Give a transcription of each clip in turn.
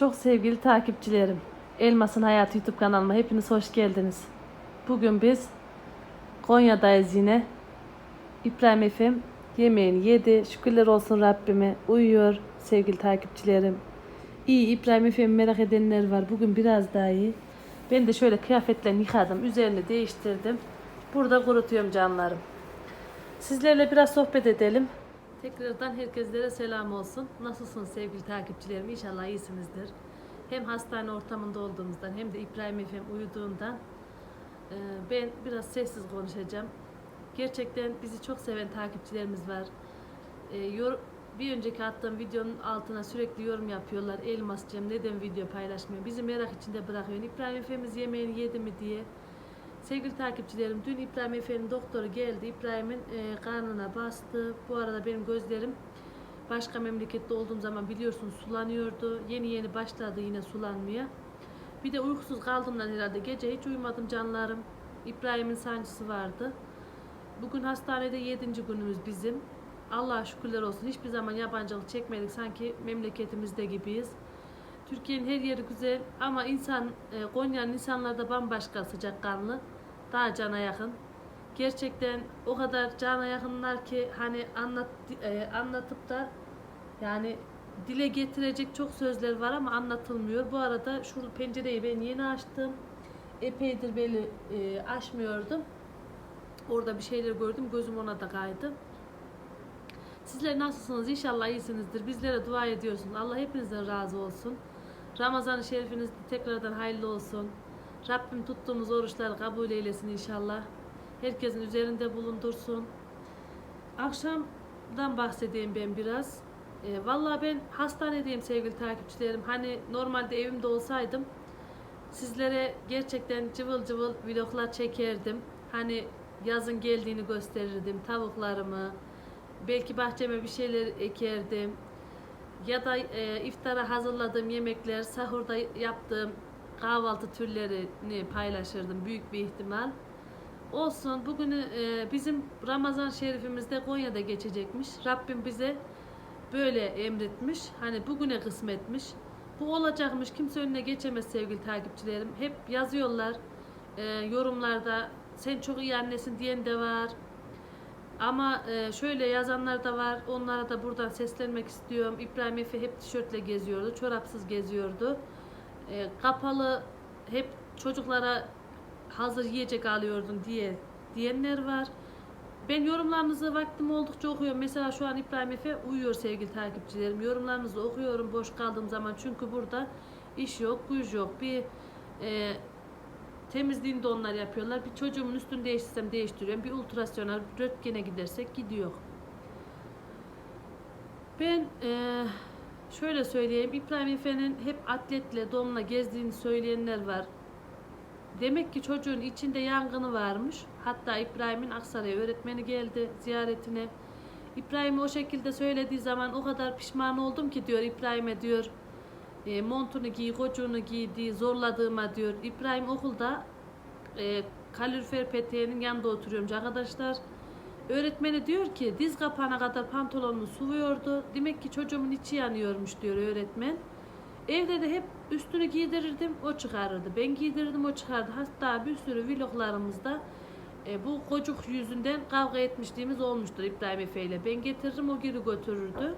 Çok sevgili takipçilerim. Elmas'ın Hayatı YouTube kanalıma hepiniz hoş geldiniz. Bugün biz Konya'dayız yine. İbrahim Efem yemeğini yedi. Şükürler olsun Rabbime. Uyuyor sevgili takipçilerim. İyi İbrahim Efem'i merak edenler var. Bugün biraz daha iyi. Ben de şöyle kıyafetlerini yıkadım. Üzerini değiştirdim. Burada kurutuyorum canlarım. Sizlerle biraz sohbet edelim. Tekrardan herkeslere selam olsun. Nasılsınız sevgili takipçilerim? İnşallah iyisinizdir. Hem hastane ortamında olduğumuzdan hem de İbrahim Efem uyuduğundan e, ben biraz sessiz konuşacağım. Gerçekten bizi çok seven takipçilerimiz var. E, bir önceki attığım videonun altına sürekli yorum yapıyorlar. Elmascığım neden video paylaşmıyor? Bizi merak içinde bırakıyor. İbrahim Efe'miz yemeğini yedi mi diye. Sevgili takipçilerim dün İbrahim Efe'nin doktoru geldi. İbrahim'in e, karnına bastı. Bu arada benim gözlerim başka memlekette olduğum zaman biliyorsunuz sulanıyordu. Yeni yeni başladı yine sulanmaya. Bir de uykusuz kaldığımdan herhalde gece hiç uyumadım canlarım. İbrahim'in sancısı vardı. Bugün hastanede 7. günümüz bizim. Allah'a şükürler olsun. Hiçbir zaman yabancılık çekmedik. Sanki memleketimizde gibiyiz. Türkiye'nin her yeri güzel ama insan e, Konya'nın insanları da bambaşka sıcakkanlı. Daha cana yakın. Gerçekten o kadar cana yakınlar ki hani anlat e, anlatıp da yani dile getirecek çok sözler var ama anlatılmıyor. Bu arada şu pencereyi ben yeni açtım. Epeydir beni e, açmıyordum. Orada bir şeyler gördüm. Gözüm ona da kaydı. Sizler nasılsınız? İnşallah iyisinizdir. Bizlere dua ediyorsunuz. Allah hepinizden razı olsun. Ramazan-ı Şerifiniz tekrardan hayırlı olsun. Rabbim tuttuğumuz oruçları kabul eylesin inşallah. Herkesin üzerinde bulundursun. Akşamdan bahsedeyim ben biraz. E, vallahi ben hastanedeyim sevgili takipçilerim. Hani normalde evimde olsaydım sizlere gerçekten cıvıl cıvıl vloglar çekerdim. Hani yazın geldiğini gösterirdim. Tavuklarımı, belki bahçeme bir şeyler ekerdim. Ya da e, iftara hazırladığım yemekler, sahurda yaptığım kahvaltı türlerini paylaşırdım büyük bir ihtimal. Olsun bugün e, bizim Ramazan şerifimizde Konya'da geçecekmiş. Rabbim bize böyle emretmiş. Hani bugüne kısmetmiş. Bu olacakmış. Kimse önüne geçemez sevgili takipçilerim. Hep yazıyorlar e, yorumlarda. Sen çok iyi annesin diyen de var. Ama e, şöyle yazanlar da var. Onlara da buradan seslenmek istiyorum. İbrahim Efe hep tişörtle geziyordu. Çorapsız geziyordu. E, kapalı hep çocuklara hazır yiyecek alıyordun diye diyenler var. Ben yorumlarınızı vaktim oldukça okuyorum. Mesela şu an İbrahim Efe uyuyor sevgili takipçilerim. Yorumlarınızı okuyorum boş kaldığım zaman. Çünkü burada iş yok, güç yok. Bir e, temizliğini de onlar yapıyorlar. Bir çocuğumun üstünü değiştirsem değiştiriyorum. Bir ultrasyona, röntgene gidersek gidiyor. Ben e, şöyle söyleyeyim. İbrahim Efe'nin hep atletle, donla gezdiğini söyleyenler var. Demek ki çocuğun içinde yangını varmış. Hatta İbrahim'in Aksaray'a öğretmeni geldi ziyaretine. İbrahim o şekilde söylediği zaman o kadar pişman oldum ki diyor İbrahim'e diyor e, montunu giy, kocuğunu giydi, zorladığıma diyor. İbrahim okulda e, kalorifer peteğinin yanında oturuyormuş arkadaşlar. Öğretmeni diyor ki diz kapağına kadar pantolonunu sıvıyordu. Demek ki çocuğumun içi yanıyormuş diyor öğretmen. Evde de hep üstünü giydirirdim, o çıkarırdı. Ben giydirirdim, o çıkardı. Hatta bir sürü vloglarımızda e, bu kocuk yüzünden kavga etmişliğimiz olmuştur İbrahim Efe ile. Ben getiririm, o geri götürürdü.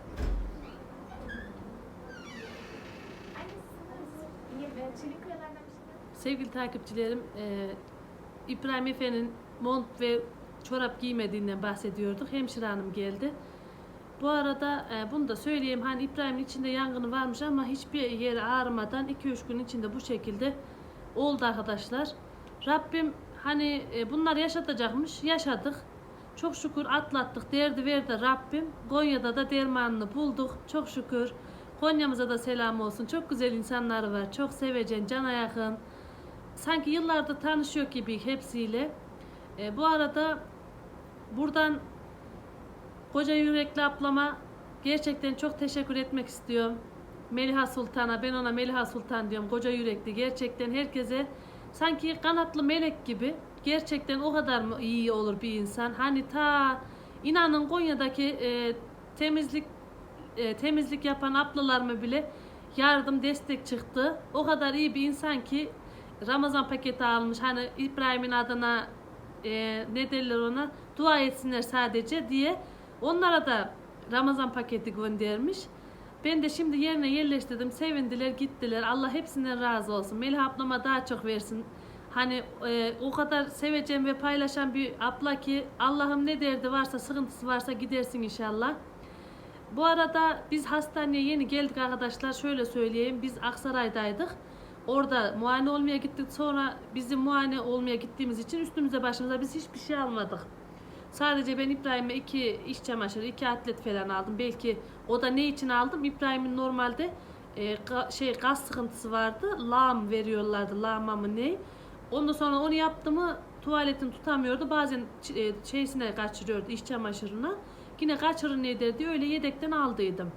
Sevgili takipçilerim, e, İbrahim Efe'nin mont ve çorap giymediğinden bahsediyorduk. Hemşire hanım geldi. Bu arada e, bunu da söyleyeyim. Hani İbrahim'in içinde yangını varmış ama hiçbir yeri ağrımadan 2-3 gün içinde bu şekilde oldu arkadaşlar. Rabbim hani e, bunlar yaşatacakmış. Yaşadık. Çok şükür atlattık. Derdi verdi Rabbim. Konya'da da dermanını bulduk. Çok şükür. Konya'mıza da selam olsun. Çok güzel insanları var. Çok sevecen, cana yakın. Sanki yıllardır tanışıyor gibi hepsiyle. E, bu arada buradan Koca yürekli ablama gerçekten çok teşekkür etmek istiyorum. Meliha Sultan'a, ben ona Meliha Sultan diyorum. Koca yürekli gerçekten herkese sanki kanatlı melek gibi gerçekten o kadar mı iyi olur bir insan. Hani ta inanın Konya'daki e, temizlik e, temizlik yapan ablalarımı bile yardım destek çıktı. O kadar iyi bir insan ki Ramazan paketi almış. Hani İbrahim'in adına e, ne derler ona dua etsinler sadece diye onlara da Ramazan paketi göndermiş. Ben de şimdi yerine yerleştirdim. Sevindiler, gittiler. Allah hepsinden razı olsun. Melih ablama daha çok versin. Hani e, o kadar seveceğim ve paylaşan bir abla ki Allah'ım ne derdi varsa, sıkıntısı varsa gidersin inşallah. Bu arada biz hastaneye yeni geldik arkadaşlar. Şöyle söyleyeyim. Biz Aksaray'daydık. Orada muayene olmaya gittik. Sonra bizim muayene olmaya gittiğimiz için üstümüze başımıza biz hiçbir şey almadık. Sadece ben İbrahim'e iki iş çamaşırı, iki atlet falan aldım. Belki o da ne için aldım? İbrahim'in normalde e, ga- şey gaz sıkıntısı vardı. Lağım veriyorlardı. Lağma mı ne? Ondan sonra onu yaptı mı tuvaletini tutamıyordu. Bazen e, şeysine kaçırıyordu iş çamaşırına. Yine kaçırır ne derdi öyle yedekten aldıydım.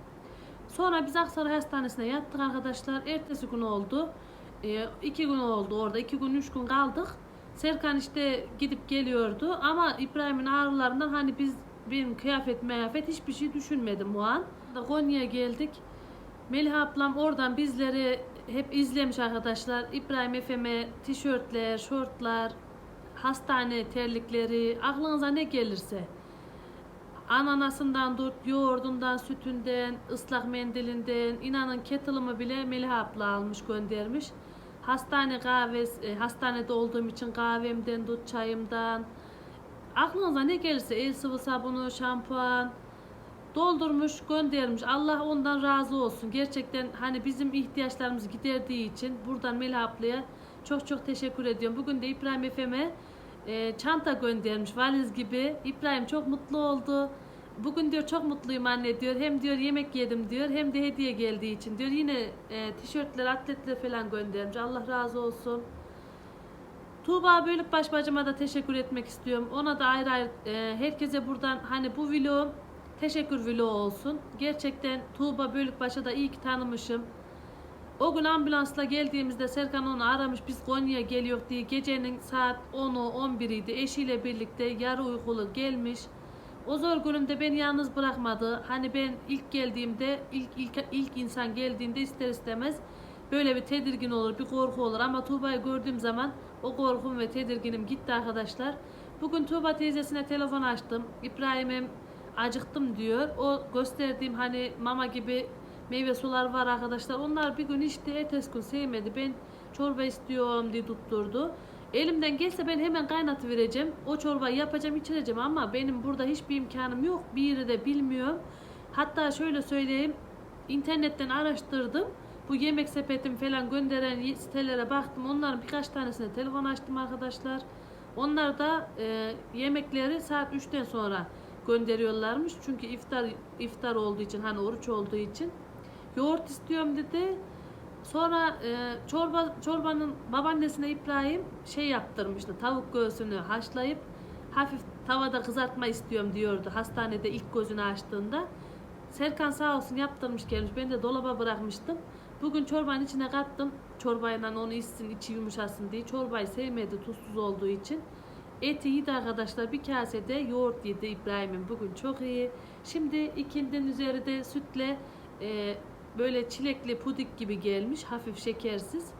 Sonra biz Aksaray Hastanesi'ne yattık arkadaşlar. Ertesi gün oldu. Ee, iki gün oldu orada. iki gün, üç gün kaldık. Serkan işte gidip geliyordu. Ama İbrahim'in ağrılarından hani biz benim kıyafet meyafet hiçbir şey düşünmedim o an. Konya'ya geldik. Melih ablam oradan bizleri hep izlemiş arkadaşlar. İbrahim Efem'e tişörtler, şortlar, hastane terlikleri, aklınıza ne gelirse. Ananasından tut, yoğurdundan, sütünden, ıslak mendilinden, inanın kettle'ımı bile Melih abla almış göndermiş. Hastane kahvesi, e, hastanede olduğum için kahvemden tut, çayımdan. Aklınıza ne gelirse el sıvı sabunu, şampuan doldurmuş, göndermiş. Allah ondan razı olsun. Gerçekten hani bizim ihtiyaçlarımızı giderdiği için buradan Melih ablaya çok çok teşekkür ediyorum. Bugün de İbrahim Efem'e e, çanta göndermiş valiz gibi. İbrahim çok mutlu oldu. Bugün diyor çok mutluyum anne diyor. Hem diyor yemek yedim diyor hem de hediye geldiği için diyor. Yine e, tişörtler, atletler falan göndermiş. Allah razı olsun. Tuğba Bölükbaş bacıma da teşekkür etmek istiyorum. Ona da ayrı ayrı e, herkese buradan hani bu vlog teşekkür vlogu olsun. Gerçekten Tuğba Bölükbaş'a da iyi ki tanımışım. O gün ambulansla geldiğimizde Serkan onu aramış biz Konya'ya geliyor diye gecenin saat 10'u 11'iydi eşiyle birlikte yarı uykulu gelmiş. O zor günümde beni yalnız bırakmadı. Hani ben ilk geldiğimde ilk ilk ilk insan geldiğinde ister istemez böyle bir tedirgin olur, bir korku olur ama Tuğba'yı gördüğüm zaman o korkum ve tedirginim gitti arkadaşlar. Bugün Tuğba teyzesine telefon açtım. İbrahim'im acıktım diyor. O gösterdiğim hani mama gibi meyve sular var arkadaşlar. Onlar bir gün içti, ertesi gün sevmedi. Ben çorba istiyorum diye tutturdu. Elimden gelse ben hemen kaynatı vereceğim. O çorbayı yapacağım, içireceğim ama benim burada hiçbir imkanım yok. Bir yeri de bilmiyorum. Hatta şöyle söyleyeyim. internetten araştırdım. Bu yemek sepetim falan gönderen sitelere baktım. Onların birkaç tanesine telefon açtım arkadaşlar. Onlar da e, yemekleri saat 3'ten sonra gönderiyorlarmış. Çünkü iftar iftar olduğu için hani oruç olduğu için yoğurt istiyorum dedi. Sonra e, çorba çorbanın babaannesine İbrahim şey yaptırmıştı. Tavuk göğsünü haşlayıp hafif tavada kızartma istiyorum diyordu. Hastanede ilk gözünü açtığında. Serkan sağ olsun yaptırmış gelmiş. Ben de dolaba bırakmıştım. Bugün çorbanın içine kattım. Çorbayla onu içsin, içi yumuşasın diye. Çorbayı sevmedi tuzsuz olduğu için. Eti yedi arkadaşlar. Bir kasede yoğurt yedi İbrahim'in bugün çok iyi. Şimdi ikindinin üzeri de sütle e, böyle çilekli pudik gibi gelmiş. Hafif şekersiz.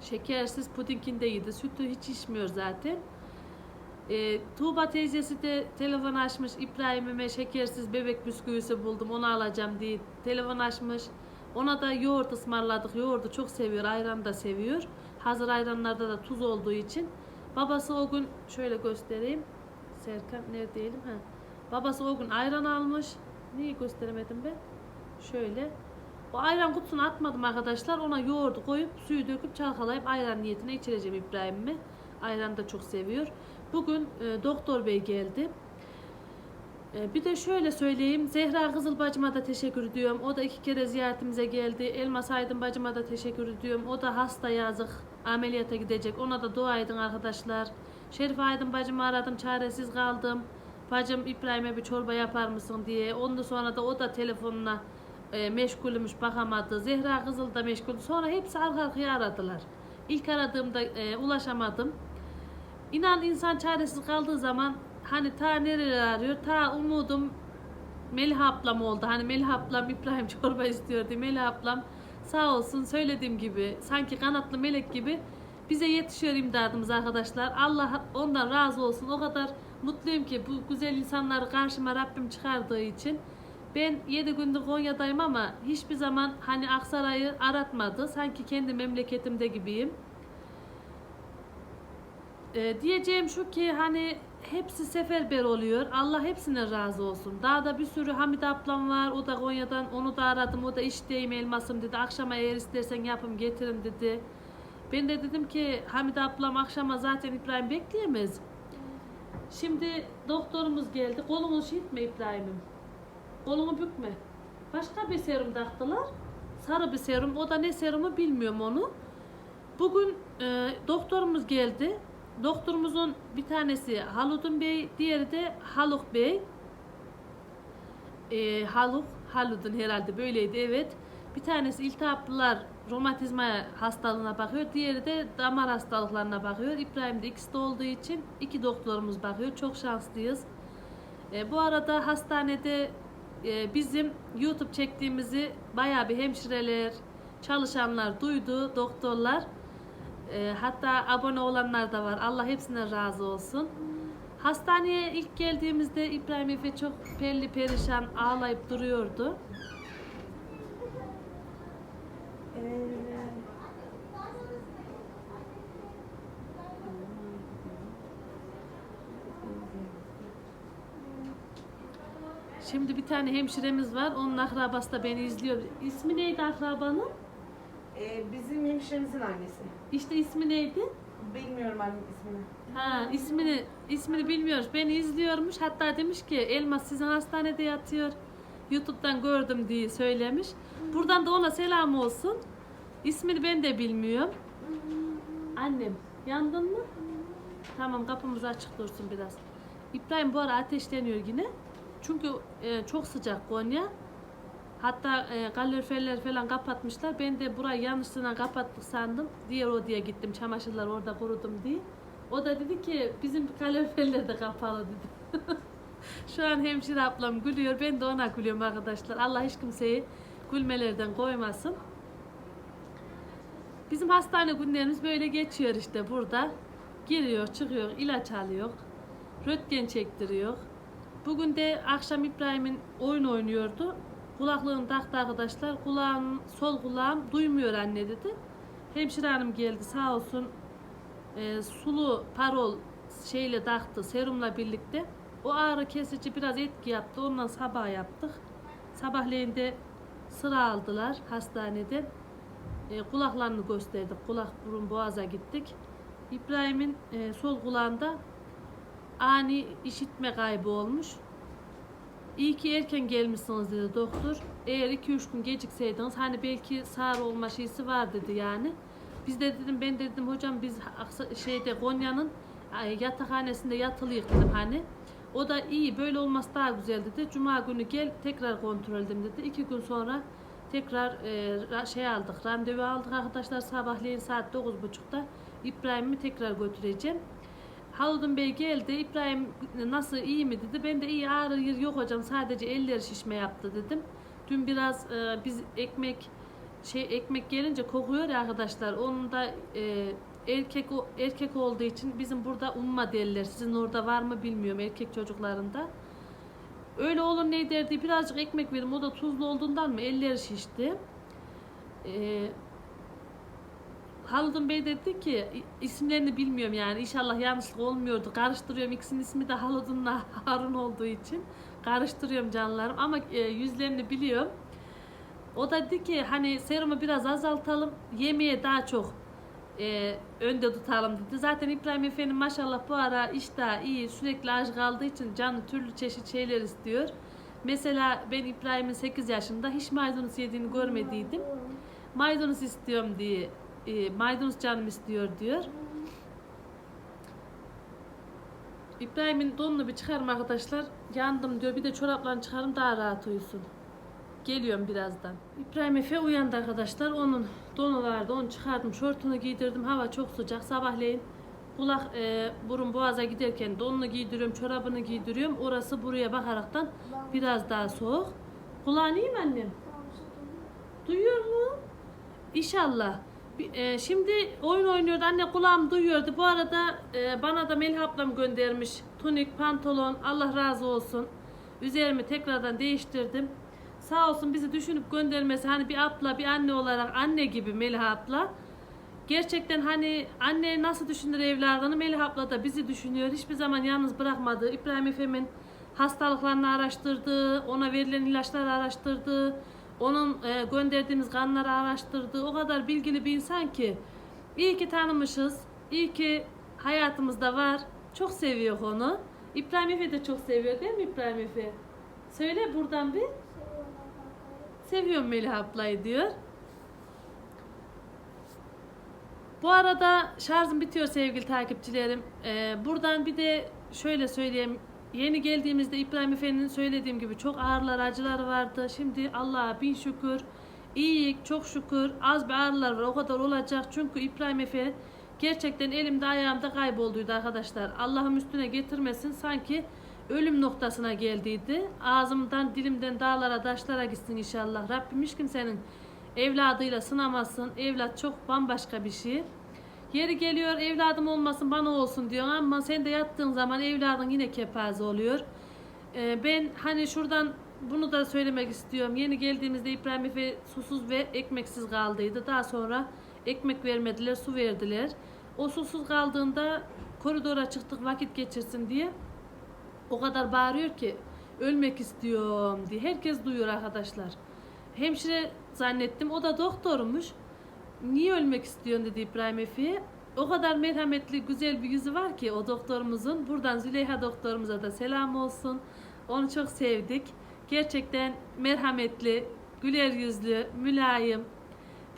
Şekersiz pudingini de yedi. Sütü hiç içmiyor zaten. E, Tuğba teyzesi de telefon açmış. İbrahim'ime şekersiz bebek bisküvisi buldum. Onu alacağım diye telefon açmış. Ona da yoğurt ısmarladık. Yoğurdu çok seviyor. Ayran da seviyor. Hazır ayranlarda da tuz olduğu için. Babası o gün şöyle göstereyim. Serkan neredeydim? Ha. Babası o gün ayran almış. Niye gösteremedim ben? Şöyle. O ayran kutusunu atmadım arkadaşlar. Ona yoğurdu koyup suyu döküp çalkalayıp ayran niyetine içireceğim İbrahim'ime. Ayran da çok seviyor. Bugün e, doktor bey geldi. E, bir de şöyle söyleyeyim. Zehra Kızıl bacıma da teşekkür ediyorum. O da iki kere ziyaretimize geldi. Elmas Aydın bacıma da teşekkür ediyorum. O da hasta yazık. Ameliyata gidecek. Ona da dua edin arkadaşlar. Şerif Aydın bacımı aradım. Çaresiz kaldım. Bacım İbrahim'e bir çorba yapar mısın diye. Ondan sonra da o da telefonuna e, meşgulmüş bakamadı. Zehra Kızıl da meşgul. Sonra hepsi arka arkaya aradılar. İlk aradığımda e, ulaşamadım. İnan insan çaresiz kaldığı zaman hani ta nereler arıyor ta umudum Melih ablam oldu. Hani Melih ablam İbrahim çorba istiyordu. Melih ablam sağ olsun söylediğim gibi sanki kanatlı melek gibi bize yetişiyor imdadımız arkadaşlar. Allah ondan razı olsun. O kadar mutluyum ki bu güzel insanları karşıma Rabbim çıkardığı için. Ben 7 gündür Konya'dayım ama hiçbir zaman hani Aksaray'ı aratmadı. Sanki kendi memleketimde gibiyim. Ee, diyeceğim şu ki hani hepsi seferber oluyor. Allah hepsine razı olsun. Daha da bir sürü Hamid ablam var. O da Konya'dan. Onu da aradım. O da işteyim elmasım dedi. Akşama eğer istersen yapım getirin dedi. Ben de dedim ki Hamid ablam akşama zaten İbrahim bekleyemez. Şimdi doktorumuz geldi. Kolunu şişitme İbrahim'im. Kolunu bükme. Başka bir serum taktılar. Sarı bir serum. O da ne serumu bilmiyorum onu. Bugün e, doktorumuz geldi. Doktorumuzun bir tanesi Haludun Bey, diğeri de Haluk Bey. E, Haluk, Haludun herhalde böyleydi evet. Bir tanesi iltihaplılar romatizma hastalığına bakıyor. Diğeri de damar hastalıklarına bakıyor. İbrahim de ikisi de olduğu için iki doktorumuz bakıyor. Çok şanslıyız. E, bu arada hastanede e, bizim YouTube çektiğimizi bayağı bir hemşireler, çalışanlar duydu, doktorlar. E, hatta abone olanlar da var. Allah hepsine razı olsun. Hastaneye ilk geldiğimizde İbrahim Efe çok perli perişan ağlayıp duruyordu. Şimdi bir tane hemşiremiz var. Onun akrabası da beni izliyor. İsmi neydi akrabanın? Ee, bizim hemşiremizin annesi. İşte ismi neydi? Bilmiyorum annem ismini. Ha ismini ismini bilmiyoruz. Beni izliyormuş. Hatta demiş ki Elmas sizin hastanede yatıyor. YouTube'dan gördüm diye söylemiş. Buradan da ona selam olsun. İsmini ben de bilmiyorum. Annem yandın mı? Tamam kapımız açık dursun biraz. İbrahim bu ara ateşleniyor yine. Çünkü e, çok sıcak Konya. Hatta e, kaloriferler falan kapatmışlar. Ben de burayı yanlışlıkla kapattık sandım. Diğer odaya gittim. Çamaşırlar orada kurudum diye. O da dedi ki bizim kaloriferler de kapalı dedi. Şu an hemşire ablam gülüyor. Ben de ona gülüyorum arkadaşlar. Allah hiç kimseyi gülmelerden koymasın. Bizim hastane günlerimiz böyle geçiyor işte burada. Giriyor, çıkıyor, ilaç alıyor. Röntgen çektiriyor. Bugün de akşam İbrahim'in oyun oynuyordu. Kulaklığını taktı arkadaşlar. Kulağım, sol kulağım duymuyor anne dedi. Hemşire hanım geldi sağ olsun. Ee, sulu parol şeyle taktı serumla birlikte. O ağrı kesici biraz etki yaptı. Ondan sabah yaptık. Sabahleyin de sıra aldılar hastaneden. Ee, kulaklarını gösterdik. Kulak burun boğaza gittik. İbrahim'in e, sol kulağında ani işitme kaybı olmuş. İyi ki erken gelmişsiniz dedi doktor. Eğer 2-3 gün gecikseydiniz hani belki sağır olma şeysi var dedi yani. Biz de dedim ben de dedim hocam biz şeyde Konya'nın ay, yatakhanesinde yatılıyız dedim hani. O da iyi böyle olması daha güzel dedi. Cuma günü gel tekrar kontrol edelim dedi. İki gün sonra tekrar e, şey aldık randevu aldık arkadaşlar sabahleyin saat 9.30'da İbrahim'i tekrar götüreceğim. Haludun Bey geldi. İbrahim nasıl iyi mi dedi. Ben de iyi ağrı yok hocam. Sadece eller şişme yaptı dedim. Dün biraz e, biz ekmek şey ekmek gelince kokuyor ya arkadaşlar. Onun da e, erkek erkek olduğu için bizim burada umma derler. Sizin orada var mı bilmiyorum erkek çocuklarında. Öyle olur ne derdi birazcık ekmek verim o da tuzlu olduğundan mı elleri şişti. Ee, Haludun Bey dedi ki isimlerini bilmiyorum yani inşallah yanlışlık olmuyordu. Karıştırıyorum ikisinin ismi de Haludun'la Harun olduğu için karıştırıyorum canlarım ama e, yüzlerini biliyorum. O da dedi ki hani serumu biraz azaltalım yemeğe daha çok e, önde tutalım dedi. Zaten İbrahim Efendi maşallah bu ara iştah iyi sürekli aç kaldığı için canı türlü çeşit şeyler istiyor. Mesela ben İbrahim'in 8 yaşında hiç maydanoz yediğini görmediydim. Maydanoz istiyorum diye e, maydanoz canım istiyor diyor. İbrahim'in donunu bir çıkarım arkadaşlar. Yandım diyor. Bir de çoraplarını çıkarım daha rahat uyusun. Geliyorum birazdan. İbrahim Efe uyandı arkadaşlar. Onun donu vardı. Onu çıkardım. Şortunu giydirdim. Hava çok sıcak. Sabahleyin kulak e, burun boğaza giderken donunu giydiriyorum, çorabını giydiriyorum. Orası buraya bakaraktan biraz daha soğuk. Kulağın iyi mi annem? Duyuyor mu? İnşallah. Bir- e, şimdi oyun oynuyordu. Anne kulağım duyuyordu. Bu arada e, bana da Melih ablam göndermiş. Tunik, pantolon. Allah razı olsun. Üzerimi tekrardan değiştirdim. Sağ olsun bizi düşünüp göndermesi. Hani bir abla, bir anne olarak anne gibi Melih abla. Gerçekten hani anne nasıl düşünür evladını Melih abla da bizi düşünüyor. Hiçbir zaman yalnız bırakmadı. İbrahim Efem'in hastalıklarını araştırdı. Ona verilen ilaçları araştırdı. Onun e, gönderdiğimiz kanları araştırdı. O kadar bilgili bir insan ki. İyi ki tanımışız. İyi ki hayatımızda var. Çok seviyor onu. İbrahim Efe de çok seviyor değil mi İbrahim Efe? Söyle buradan bir. Seviyorum Melih ablayı diyor. Bu arada şarjım bitiyor sevgili takipçilerim. Ee, buradan bir de şöyle söyleyeyim. Yeni geldiğimizde İbrahim Efe'nin söylediğim gibi çok ağrılar, acılar vardı. Şimdi Allah'a bin şükür. İyiyik, çok şükür. Az bir ağrılar var, o kadar olacak. Çünkü İbrahim Efe gerçekten elimde ayağımda kaybolduydu arkadaşlar. Allah'ım üstüne getirmesin. Sanki ölüm noktasına geldiydi. Ağzımdan, dilimden dağlara, taşlara gitsin inşallah. Rabbim hiç kimsenin evladıyla sınamasın. Evlat çok bambaşka bir şey. Yeri geliyor evladım olmasın bana olsun diyor ama sen de yattığın zaman evladın yine kepaze oluyor. Ee, ben hani şuradan bunu da söylemek istiyorum. Yeni geldiğimizde İbrahim Efe susuz ve ekmeksiz kaldıydı. Daha sonra ekmek vermediler, su verdiler. O susuz kaldığında koridora çıktık vakit geçirsin diye o kadar bağırıyor ki ölmek istiyorum diye. Herkes duyuyor arkadaşlar. Hemşire zannettim. O da doktormuş. Niye ölmek istiyorsun dedi İbrahim Efe'ye. O kadar merhametli, güzel bir yüzü var ki o doktorumuzun. Buradan Züleyha doktorumuza da selam olsun. Onu çok sevdik. Gerçekten merhametli, güler yüzlü, mülayim.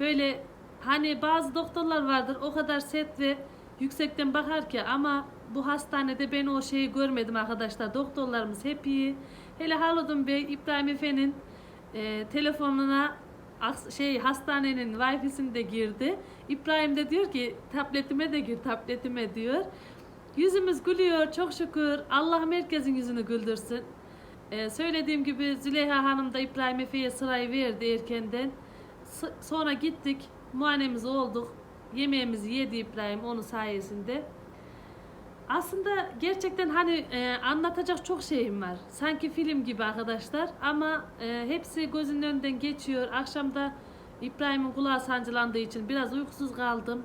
Böyle hani bazı doktorlar vardır o kadar sert ve yüksekten bakar ki ama bu hastanede ben o şeyi görmedim arkadaşlar. Doktorlarımız hep iyi. Hele Haludun Bey İbrahim Efe'nin e, telefonuna şey hastanenin wifi'sini de girdi. İbrahim de diyor ki tabletime de gir tabletime diyor. Yüzümüz gülüyor çok şükür. Allah'ım herkesin yüzünü güldürsün. Ee, söylediğim gibi Züleyha Hanım da İbrahim Efe'ye sırayı verdi erkenden. S- sonra gittik muayenemiz olduk. Yemeğimizi yedi İbrahim onun sayesinde. Aslında gerçekten hani e, anlatacak çok şeyim var. Sanki film gibi arkadaşlar ama e, hepsi gözünün önünden geçiyor. Akşamda İbrahim'in kulağı sancılandığı için biraz uykusuz kaldım.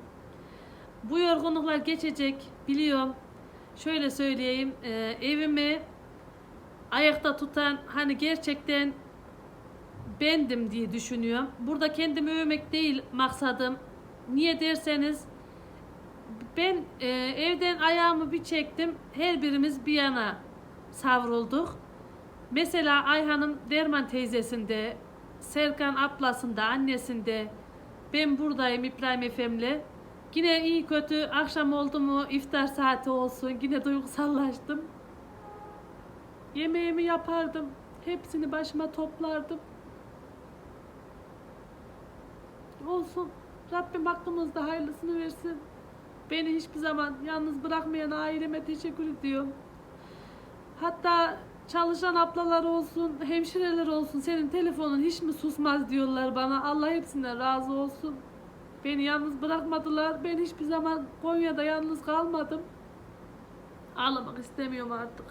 Bu yorgunluklar geçecek biliyorum. Şöyle söyleyeyim e, evimi ayakta tutan hani gerçekten bendim diye düşünüyorum. Burada kendimi övmek değil maksadım. Niye derseniz ben e, evden ayağımı bir çektim. Her birimiz bir yana savrulduk. Mesela Ayhan'ın Derman teyzesinde, Serkan ablasında, annesinde, ben buradayım İbrahim Efem'le. Yine iyi kötü akşam oldu mu iftar saati olsun yine duygusallaştım. Yemeğimi yapardım. Hepsini başıma toplardım. Olsun. Rabbim hakkımızda hayırlısını versin. Beni hiçbir zaman yalnız bırakmayan aileme teşekkür ediyorum. Hatta çalışan ablalar olsun, hemşireler olsun senin telefonun hiç mi susmaz diyorlar bana. Allah hepsinden razı olsun. Beni yalnız bırakmadılar. Ben hiçbir zaman Konya'da yalnız kalmadım. Ağlamak istemiyorum artık.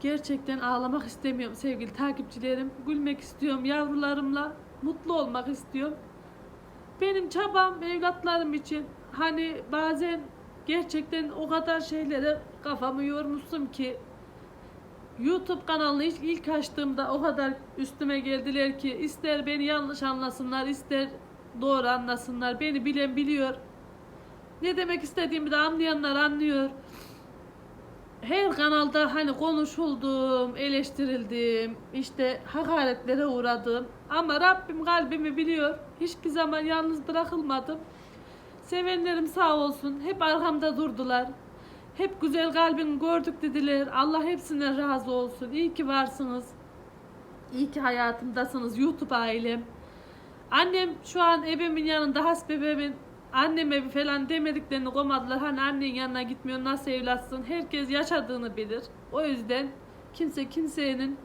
Gerçekten ağlamak istemiyorum sevgili takipçilerim. Gülmek istiyorum yavrularımla. Mutlu olmak istiyorum. Benim çabam evlatlarım için hani bazen gerçekten o kadar şeylere kafamı yormuşum ki YouTube kanalını ilk, ilk açtığımda o kadar üstüme geldiler ki ister beni yanlış anlasınlar ister doğru anlasınlar beni bilen biliyor ne demek istediğimi de anlayanlar anlıyor her kanalda hani konuşuldum, eleştirildim, işte hakaretlere uğradım. Ama Rabbim kalbimi biliyor. Hiçbir zaman yalnız bırakılmadım. Sevenlerim sağ olsun. Hep arkamda durdular. Hep güzel kalbini gördük dediler. Allah hepsine razı olsun. İyi ki varsınız. İyi ki hayatımdasınız YouTube ailem. Annem şu an ebemin yanında hasbebemin anneme bir falan demediklerini koymadılar. Hani annenin yanına gitmiyor nasıl evlatsın. Herkes yaşadığını bilir. O yüzden kimse kimsenin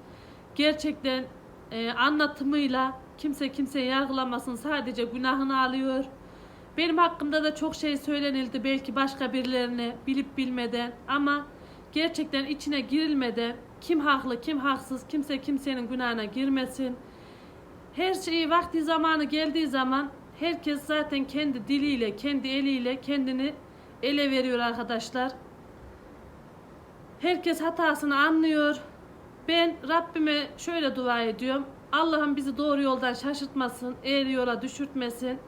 gerçekten e, anlatımıyla kimse kimseyi yargılamasın. Sadece günahını alıyor. Benim hakkımda da çok şey söylenildi belki başka birilerine bilip bilmeden ama gerçekten içine girilmeden kim haklı kim haksız kimse kimsenin günahına girmesin. Her şeyi vakti zamanı geldiği zaman herkes zaten kendi diliyle, kendi eliyle kendini ele veriyor arkadaşlar. Herkes hatasını anlıyor. Ben Rabbime şöyle dua ediyorum. Allah'ım bizi doğru yoldan şaşırtmasın, eğri yola düşürtmesin.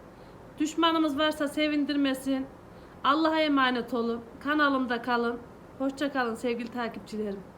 Düşmanımız varsa sevindirmesin. Allah'a emanet olun. Kanalımda kalın. Hoşça kalın sevgili takipçilerim.